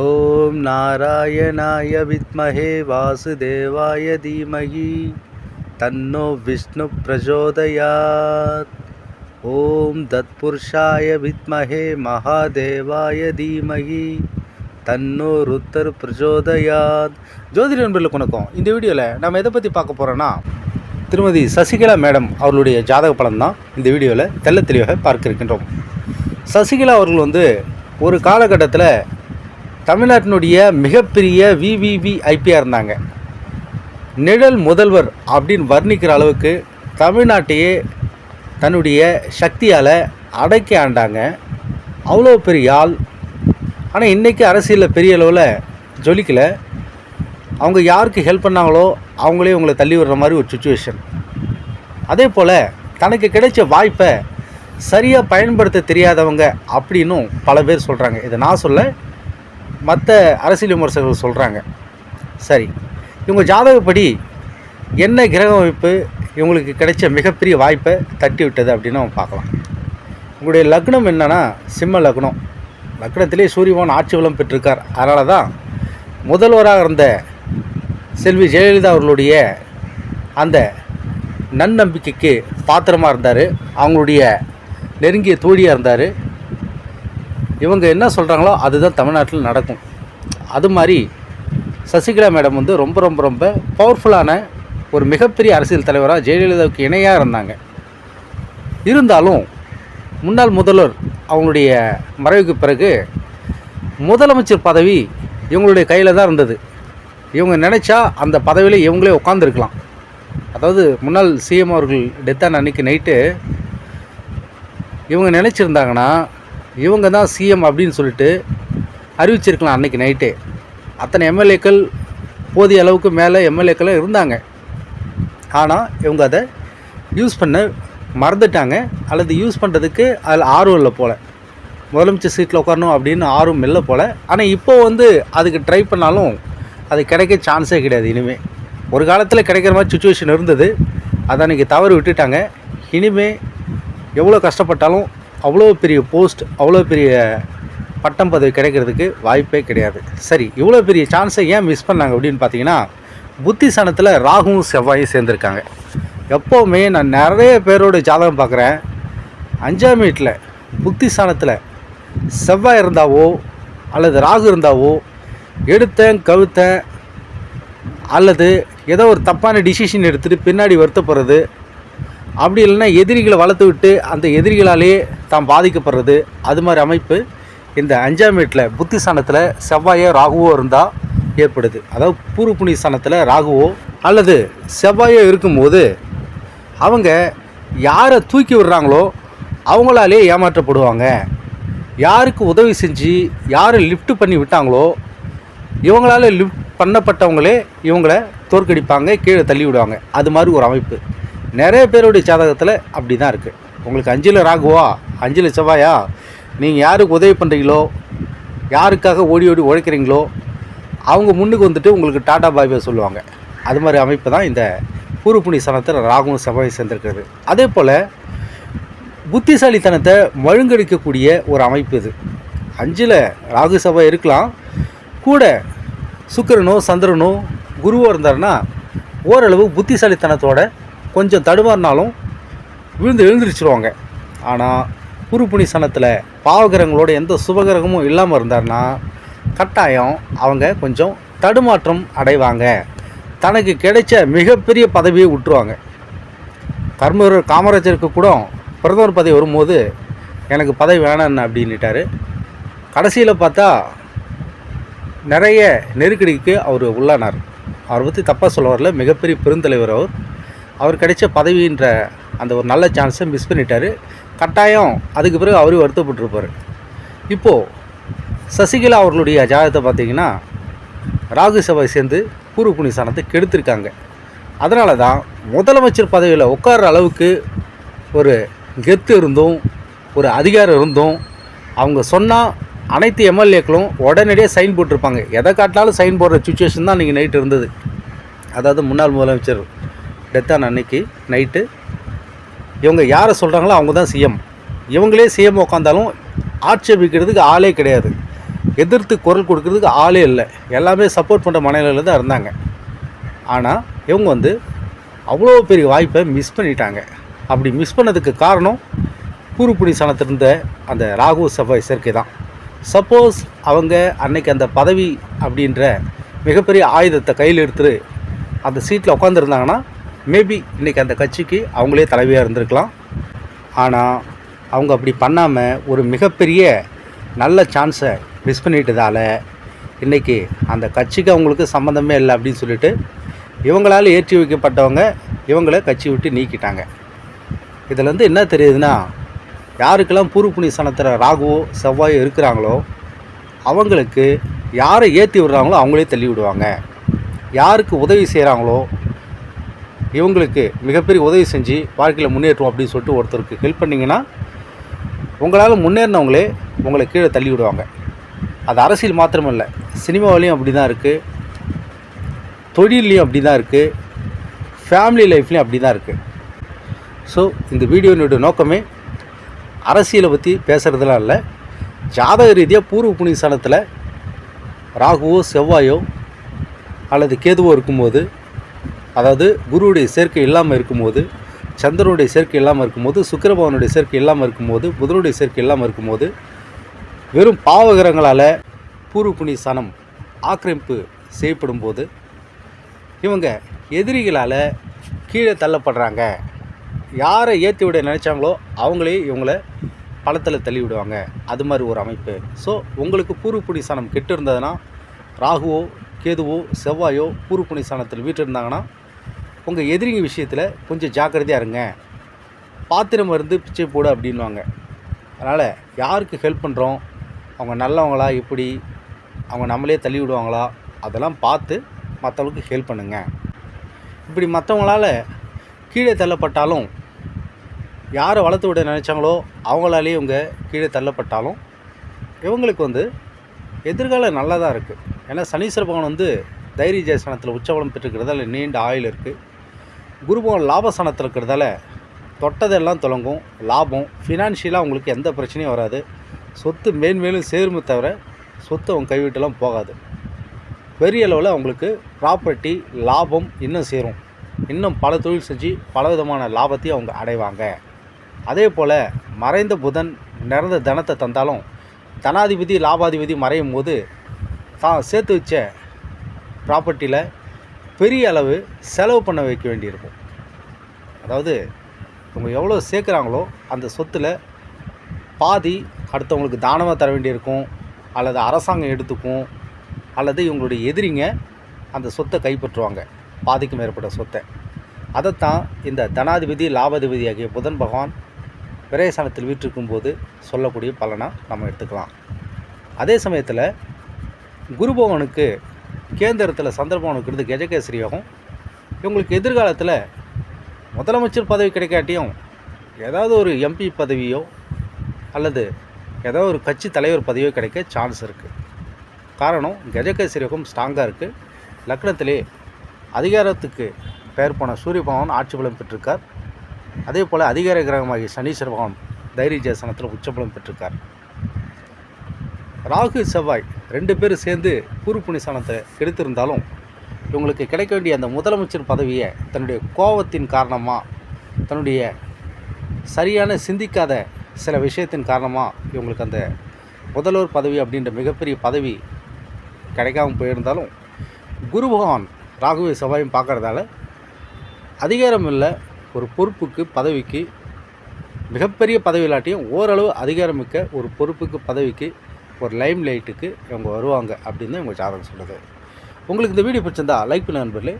ஓம் நாராயணாய வித்மஹே வாசுதேவாய தீமகி. தன்னோ விஷ்ணு பிரச்சோதயாத் ஓம் தத்புருஷாய வித்மஹே மகாதேவாய தீமகி. தன்னோ ருத்தர் பிரச்சோதயாத் ஜோதிட நண்பர்களுக்கு வணக்கம். இந்த வீடியோவில் நம்ம எதை பற்றி பார்க்க போகிறோன்னா திருமதி சசிகலா மேடம் அவர்களுடைய ஜாதக பலன் தான் இந்த வீடியோவில் தெல்ல தெளிவாக பார்க்க இருக்கின்றோம். சசிகலா அவர்கள் வந்து ஒரு காலகட்டத்தில் தமிழ்நாட்டினுடைய மிகப்பெரிய விவிவிஐபியாக இருந்தாங்க. நிழல் முதல்வர் அப்படின்னு வர்ணிக்கிற அளவுக்கு தமிழ்நாட்டையே தன்னுடைய சக்தியால் அடக்கி ஆண்டாங்க. அவ்வளோ பெரிய ஆள். ஆனால் இன்றைக்கி அரசியலில் பெரிய அளவில் ஜொலிக்கலை. அவங்க யாருக்கு ஹெல்ப் பண்ணாங்களோ அவங்களே உங்களை தள்ளி விடுற மாதிரி ஒரு சுச்சுவேஷன் அதே போல் தனக்கு கிடைச்ச வாய்ப்பை சரியாக பயன்படுத்த தெரியாதவங்க அப்படின்னும் பல பேர் சொல்கிறாங்க இதை நான் சொல்ல மற்ற அரசியல் விமர்சகர்கள் சொல்கிறாங்க சரி. இவங்க ஜாதகப்படி என்ன கிரக அமைப்பு இவங்களுக்கு கிடைச்ச மிகப்பெரிய வாய்ப்பை தட்டி விட்டது அப்படின்னு அவங்க பார்க்கலாம். உங்களுடைய லக்னம் என்னென்னா சிம்ம லக்னம். லக்னத்திலே சூரியபவன் ஆட்சி வளம் பெற்றிருக்கார். அதனால தான் முதல்வராக இருந்த செல்வி ஜெயலலிதா அவர்களுடைய அந்த நன்னம்பிக்கைக்கு பாத்திரமாக இருந்தார். அவங்களுடைய நெருங்கிய தோழியாக இருந்தார். இவங்க என்ன சொல்கிறாங்களோ அதுதான் தமிழ்நாட்டில் நடக்கும். அது மாதிரி சசிகலா மேடம் வந்து ரொம்ப ரொம்ப ரொம்ப பவர்ஃபுல்லான ஒரு மிகப்பெரிய அரசியல் தலைவராக ஜெயலலிதாவுக்கு இணையாக இருந்தாங்க. இருந்தாலும் முன்னாள் முதல்வர் அவங்களுடைய மறைவுக்கு பிறகு முதலமைச்சர் பதவி இவங்களுடைய கையில் தான் இருந்தது. இவங்க நினச்சா அந்த பதவியில் இவங்களே உட்காந்துருக்கலாம் அதாவது முன்னாள் சிஎம் அவர்கள் டெத்தான அன்னைக்கு நைட்டு இவங்க நினச்சிருந்தாங்கன்னா இவங்க தான் சிஎம் அப்படின்னு சொல்லிட்டு அறிவிச்சிருக்கலாம் அன்றைக்கி நைட்டே அத்தனை எம்எல்ஏக்கள் போதிய அளவுக்கு மேலே எம்எல்ஏக்களும் இருந்தாங்க. ஆனால் இவங்க அதை யூஸ் பண்ண மறந்துட்டாங்க. அல்லது யூஸ் பண்ணுறதுக்கு அதில் ஆர்வம் இல்லை போல். முதலமைச்சர் சீட்டில் உட்காரணும் அப்படின்னு ஆர்வம் இல்லை போல். ஆனால் இப்போ வந்து அதுக்கு ட்ரை பண்ணாலும் அது கிடைக்க சான்ஸே கிடையாது இனிமே. ஒரு காலத்தில் கிடைக்கிற மாதிரி சுச்சுவேஷன் இருந்தது. அதை அன்றைக்கி தவறு விட்டுட்டாங்க. இனிமேல் எவ்வளோ கஷ்டப்பட்டாலும் அவ்வளோ பெரிய போஸ்ட் அவ்வளோ பெரிய பட்டம் பதவி கிடைக்கிறதுக்கு வாய்ப்பே கிடையாது. சரி இவ்வளோ பெரிய சான்ஸை ஏன் மிஸ் பண்ணாங்க அப்படின்னு பார்த்தீங்கன்னா புத்திசானத்தில் ராகுவும் செவ்வாயும் சேர்ந்துருக்காங்க. எப்போவுமே நான் நிறைய பேரோட ஜாதகம் பார்க்குறேன். அஞ்சாம் வீட்டில் புத்திசானத்தில் செவ்வாய் இருந்தாவோ அல்லது ராகு இருந்தாவோ எடுத்தேன் கவுத்தேன் அல்லது ஏதோ ஒரு தப்பான டிசிஷன் எடுத்துகிட்டு பின்னாடி வருத்தப்படுறது அப்படி இல்லைன்னா எதிரிகளை வளர்த்து விட்டு அந்த எதிரிகளாலே தாம் பாதிக்கப்படுறது. அது மாதிரி அமைப்பு இந்த அஞ்சாம் வீட்டில் புத்திசானத்தில் செவ்வாயோ ராகுவோ இருந்தால் ஏற்படுது. அதாவது பூர்வ புண்ணிய ஸ்தானத்தில் ராகுவோ அல்லது செவ்வாயோ இருக்கும்போது அவங்க யாரை தூக்கி விடுறாங்களோ அவங்களாலே ஏமாற்றப்படுவாங்க. யாருக்கு உதவி செஞ்சு யாரை லிஃப்ட் பண்ணி விட்டாங்களோ இவங்களால லிஃப்ட் பண்ணப்பட்டவங்களே இவங்கள தோற்கடிப்பாங்க கீழே தள்ளி விடுவாங்க. அது மாதிரி ஒரு அமைப்பு. நிறைய பேருடைய ஜாதகத்தில் அப்படி தான் இருக்குது உங்களுக்கு அஞ்சில் ராகுவா? அஞ்சில் செவ்வாயா? நீங்கள் யாருக்கு உதவி பண்ணுறீங்களோ யாருக்காக ஓடி ஓடி உழைக்கிறீங்களோ அவங்க முன்னுக்கு வந்துட்டு உங்களுக்கு டாடா பாய் சொல்லுவாங்க. அது மாதிரி அமைப்பு தான் இந்த பூர்வ புண்ணிய ராகுவும் செவ்வாய் சேர்ந்திருக்கிறது. அதே போல் புத்திசாலித்தனத்தை மழுங்கடிக்கக்கூடிய ஒரு அமைப்பு இது. அஞ்சில் ராகு செவ்வாய் இருக்கலாம். கூட சுக்கிரனோ சந்திரனோ குருவோ இருந்தாருன்னா ஓரளவு புத்திசாலித்தனத்தோட கொஞ்சம் தடுமாறினாலும் விழுந்து எழுந்திரிச்சிருவாங்க. ஆனால் குருப்புணி சனத்தில் பாவகிரகங்களோட எந்த சுபகிரகமும் இல்லாமல் இருந்தாருன்னா கட்டாயம் அவங்க கொஞ்சம் தடுமாற்றம் அடைவாங்க. தனக்கு கிடைச்ச மிகப்பெரிய பதவியை விட்டுருவாங்க. கர்மவீரர் காமராஜருக்கு கூட பிரதமர் பதவி வரும்போது எனக்கு பதவி வேணான்னு அப்படின்ட்டாரு கடைசியில் பார்த்தா நிறைய நெருக்கடிக்கு அவர் உள்ளானார். அவரை பற்றி தப்பாக சொல்ல வரல. மிகப்பெரிய பெருந்தலைவர் அவர். அவர் கிடைச்ச பதவின்ற அந்த ஒரு நல்ல சான்ஸை மிஸ் பண்ணிட்டார். கட்டாயம் அதுக்கு பிறகு அவரும் வருத்தப்பட்டிருப்பார். இப்போது சசிகலா அவர்களுடைய ஜாதகத்தை பார்த்தீங்கன்னா ராகு செவ்வாய் சேர்ந்து பூர்வ புனிசானத்தை கெடுத்திருக்காங்க. அதனால தான் முதலமைச்சர் பதவியில் உட்கார்ற அளவுக்கு ஒரு கெத்து இருந்தும் ஒரு அதிகாரம் இருந்தும் அவங்க சொன்னால் அனைத்து எம்எல்ஏக்களும் உடனடியாக சைன் போட்டிருப்பாங்க. எதை காட்டினாலும் சைன் போடுற சுச்சுவேஷன் தான் நீங்கள் நைட்டு இருந்தது. அதாவது முன்னாள் முதலமைச்சர் டெத்தான அன்னைக்கு நைட்டு இவங்க யாரை சொல்கிறாங்களோ அவங்க தான் சிஎம் இவங்களே சிஎம் உட்காந்தாலும் ஆட்சேபிக்கிறதுக்கு ஆளே கிடையாது. எதிர்த்து குரல் கொடுக்கறதுக்கு ஆளே இல்லை. எல்லாமே சப்போர்ட் பண்ணுற மனநிலையில் தான் இருந்தாங்க. ஆனால் இவங்க வந்து அவ்வளோ பெரிய வாய்ப்பை மிஸ் பண்ணிட்டாங்க. அப்படி மிஸ் பண்ணதுக்கு காரணம் பூர்வப்புடி சனத்திருந்த அந்த ராகு செவ்வாய் சேர்க்கை தான். சப்போஸ் அவங்க அன்னைக்கு அந்த பதவி அப்படின்ற மிகப்பெரிய ஆயுதத்தை கையில் எடுத்துட்டு அந்த சீட்டில் உட்காந்துருந்தாங்கன்னா மேபி இன்றைக்கி அந்த கட்சிக்கு அவங்களே தலைவியாக இருந்திருக்கலாம். ஆனால் அவங்க அப்படி பண்ணாமல் ஒரு மிகப்பெரிய நல்ல சான்ஸை மிஸ் பண்ணிட்டதால இன்றைக்கி அந்த கட்சிக்கு அவங்களுக்கு சம்மந்தமே இல்லை அப்படின்னு சொல்லிட்டு இவங்களால் ஏற்றி வைக்கப்பட்டவங்க இவங்கள கட்சி விட்டு நீக்கிட்டாங்க. இதுலேருந்து என்ன தெரியுதுன்னா யாருக்கெல்லாம் பூர்வ புனிசனத்தில் சனத்தில் ராகுவோ செவ்வாயோ இருக்கிறாங்களோ அவங்களுக்கு யாரை ஏற்றி விடுறாங்களோ அவங்களே தள்ளி விடுவாங்க. யாருக்கு உதவி செய்கிறாங்களோ இவங்களுக்கு மிகப்பெரிய உதவி செஞ்சு வாழ்க்கையில் முன்னேற்றோம் அப்படின்னு சொல்லிட்டு ஒருத்தருக்கு ஹெல்ப் பண்ணிங்கன்னா உங்களால் முன்னேறினவங்களே உங்களை கீழே தள்ளி விடுவாங்க அது அரசியல் மாத்திரமில்லை சினிமாவிலையும் அப்படி தான் இருக்குது தொழிலையும் அப்படி தான் இருக்குது ஃபேமிலி லைஃப்லேயும் அப்படி தான் இருக்குது ஸோ இந்த வீடியோனுடைய நோக்கமே அரசியலை பற்றி பேசுகிறதுலாம் இல்லை. ஜாதக ரீதியாக பூர்வ புண்ணிய ஸ்தானத்தில் ராகுவோ செவ்வாயோ அல்லது கேதுவோ இருக்கும்போது அதாவது குருவுடைய சேர்க்கை இல்லாமல் இருக்கும்போது சந்திரனுடைய சேர்க்கை இல்லாமல் இருக்கும்போது சுக்கிரபவனுடைய சேர்க்கை இல்லாமல் இருக்கும்போது புதனுடைய சேர்க்கை இல்லாமல் இருக்கும்போது வெறும் பாவகிரகங்களால் பூர்வ புனி சனம் ஆக்கிரமிப்பு செய்யப்படும் போது இவங்க எதிரிகளால் கீழே தள்ளப்படுறாங்க. யாரை ஏற்றி விட நினச்சாங்களோ அவங்களே இவங்கள பழத்தில் தள்ளி விடுவாங்க. அது மாதிரி ஒரு அமைப்பு. ஸோ உங்களுக்கு பூர்வ புண்ணிய கெட்டு இருந்ததுன்னா ராகுவோ கேதுவோ செவ்வாயோ பூர்வ புண்ணிய ஸ்தானத்தில் வீட்டு இருந்தாங்கன்னா உங்கள் எதிரிங்க விஷயத்தில் கொஞ்சம் ஜாக்கிரதையாக இருங்க. பாத்திரம் மருந்து பிச்சை போடு அப்படின்வாங்க அதனால் யாருக்கு ஹெல்ப் பண்ணுறோம் அவங்க நல்லவங்களா? எப்படி? அவங்க நம்மளே தள்ளி விடுவாங்களா? அதெல்லாம் பார்த்து மற்றவங்களுக்கு ஹெல்ப் பண்ணுங்க. இப்படி மற்றவங்களால கீழே தள்ளப்பட்டாலும் யாரை வளர்த்து விட நினச்சாங்களோ அவங்களாலே இவங்க கீழே தள்ளப்பட்டாலும் இவங்களுக்கு வந்து எதிர்காலம் நல்லா தான் இருக்குது ஏன்னா சனீஸ்வர பகவான் வந்து தைரிய ஜெயசனத்தில் உச்சவலம் பெற்றுக்கிறதால நீண்ட ஆயுள் இருக்குது குருபவன் லாபஸ்தானத்தில் இருக்கிறதால தொட்டதெல்லாம் தொடங்கும். லாபம். ஃபினான்ஷியலாக உங்களுக்கு எந்த பிரச்சனையும் வராது. சொத்து மேன்மேலும் சேருமே தவிர சொத்து அவங்க கைவிட்டெல்லாம் போகாது. பெரிய அளவில் அவங்களுக்கு ப்ராப்பர்ட்டி லாபம் இன்னும் சேரும். இன்னும் பல தொழில் செஞ்சு பல விதமான லாபத்தையும் அவங்க அடைவாங்க. அதே போல் மறைந்த புதன் நிறந்த தனத்தை தந்தாலும் தனாதிபதி லாபாதிபதி மறையும் போது தான் சேர்த்து வச்ச ப்ராப்பர்ட்டியில் பெரிய அளவு செலவு பண்ண வைக்க வேண்டியிருக்கும். அதாவது இவங்க எவ்வளோ சேர்க்குறாங்களோ அந்த சொத்தில் பாதி அடுத்தவங்களுக்கு தானமாக தர வேண்டியிருக்கும் அல்லது அரசாங்கம் எடுத்துக்கும் அல்லது இவங்களுடைய எதிரிங்க அந்த சொத்தை கைப்பற்றுவாங்க. பாதிக்கும் மேற்பட்ட சொத்தை. அதைத்தான் இந்த தனாதிபதி லாபாதிபதி ஆகிய புதன் பகவான் விரயசானத்தில் வீற்றிருக்கும் போது சொல்லக்கூடிய பலனாக நம்ம எடுத்துக்கலாம். அதே சமயத்தில் குரு பகவானுக்கு கேந்திரத்தில் சந்திரபவனுக்கு இருந்து கஜகேசரி யோகம் இவங்களுக்கு எதிர்காலத்தில் முதலமைச்சர் பதவி கிடைக்காட்டியும் ஏதாவது ஒரு எம்பி பதவியோ அல்லது ஏதாவது ஒரு கட்சி தலைவர் பதவியோ கிடைக்க சான்ஸ் இருக்குது காரணம் கஜகேசரியோகம் ஸ்ட்ராங்காக இருக்குது லக்னத்திலே அதிகாரத்துக்கு பெயர் போன சூரிய பகவான் ஆட்சி பலம் பெற்றிருக்கார். அதே போல் அதிகார கிரகமாகிய சனீஸ்வர பகவான் தைரிய ஜேசனத்தில் உச்சபலம் பெற்றிருக்கார். ராகு செவ்வாய் ரெண்டு பேரும் சேர்ந்து பூர்வ புனிசானத்தை கெடுத்திருந்தாலும் இவங்களுக்கு கிடைக்க வேண்டிய அந்த முதலமைச்சர் பதவியை தன்னுடைய கோபத்தின் காரணமாக தன்னுடைய சரியான சிந்திக்காத சில விஷயத்தின் காரணமாக இவங்களுக்கு அந்த முதல்வர் பதவி அப்படின்ற மிகப்பெரிய பதவி கிடைக்காமல் போயிருந்தாலும் குரு பகவான் ராகுவை செவ்வாயும் பார்க்கறதால அதிகாரம் இல்லை ஒரு பொறுப்புக்கு பதவிக்கு மிகப்பெரிய பதவி இல்லாட்டியும் ஓரளவு அதிகாரமிக்க ஒரு பொறுப்புக்கு பதவிக்கு ஒரு லைம் லைட்டுக்கு இவங்க வருவாங்க அப்படின்னு தான் இவங்க ஜாதகம் சொல்லுது. உங்களுக்கு இந்த வீடியோ பிடிச்சிருந்தா லைக் பண்ண நண்பர்களே.